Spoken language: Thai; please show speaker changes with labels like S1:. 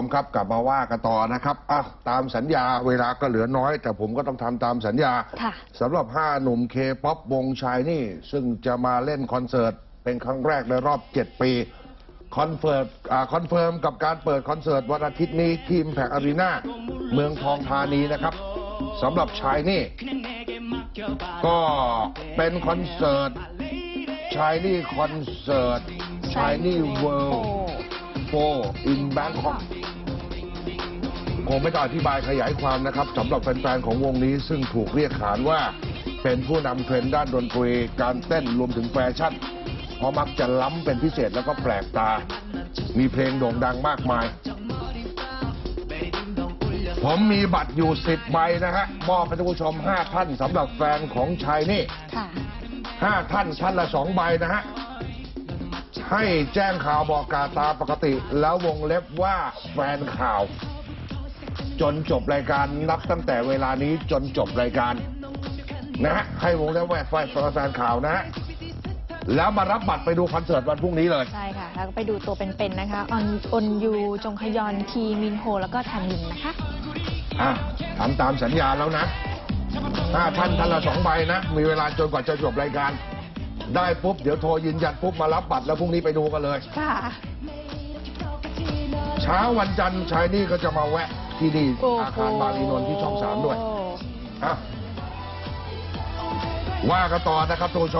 S1: ผมครับกลับมาว่ากันต่อนะครับอะตามสัญญาเวลาก็เหลือน้อย แต่ผมก็ต้องทำตามสัญญา
S2: ค่ะ
S1: สำหรับ 5 หนุ่มเคป๊อปวงชายนี่ ซึ่งจะมาเล่นคอนเสิร์ต เป็นครั้งแรกในรอบ 7 ปีคอนเฟิร์มอ่าคอนเฟิร์มกับการเปิดคอนเสิร์ตวันอาทิตย์นี้ที่ Impact Arena เมืองทองธานีนะครับสำหรับชายนี่ ก็เป็นคอนเสิร์ตชายนี่คอนเสิร์ตชายนี่เวิลด์โฟอินแบงคอก คงไม่ต้องอธิบายขยายความนะครับสำหรับแฟนๆของวงนี้ซึ่งถูกเรียกขานว่า เป็นผู้นำเทรนด์ด้านดนตรีการเต้นรวมถึงแฟชั่นเพราะมักจะล้ำเป็นพิเศษแล้วก็แปลกตา มีเพลงโด่งดังมากมาย ผมมีบัตรอยู่สิบใบนะฮะมอบให้ท่านผู้ชมห้าท่านสำหรับแฟนของชายนี่
S2: ค่ะ
S1: ห้าท่านท่านละสองใบนะฮะ ให้แจ้งข่าวบอกกล่าวตามปกติ แล้ววงเล็บว่าแฟนข่าว จนจบรายการนับตั้งแต่เวลานี้จนจบรายการ นะฮะให้วงเล็บว่าแฟนแฟนข่าวนะฮะแล้วมารับบัตรไปดูคอนเสิร์ตวันพรุ่งนี้เลย
S2: ใช่ค่ะ แล้วก็ไปดูตัวเป็นๆนะคะออนอนยูจงฮยอนทีมินโฮ แล้วก็แทนมินนะคะ
S1: อะทำตามสัญญาแล้วนะห้าท่านท่านละสองใบนะ มีเวลาจนกว่าจะจบรายการ ได้ปุ๊บ เดี๋ยวโทรยืนยันปุ๊บ มารับบัตรแล้วพรุ่งนี้ไปดูกันเลย
S2: ค่ะ
S1: เช้าวันจันทร์ชายนี่ก็จะมาแวะ ที่นี่
S2: โอ้โห
S1: อาคารบารีนนท์ที่ช่องสามด้วยอะว่ากันต่อนะครับทุกผู้ชม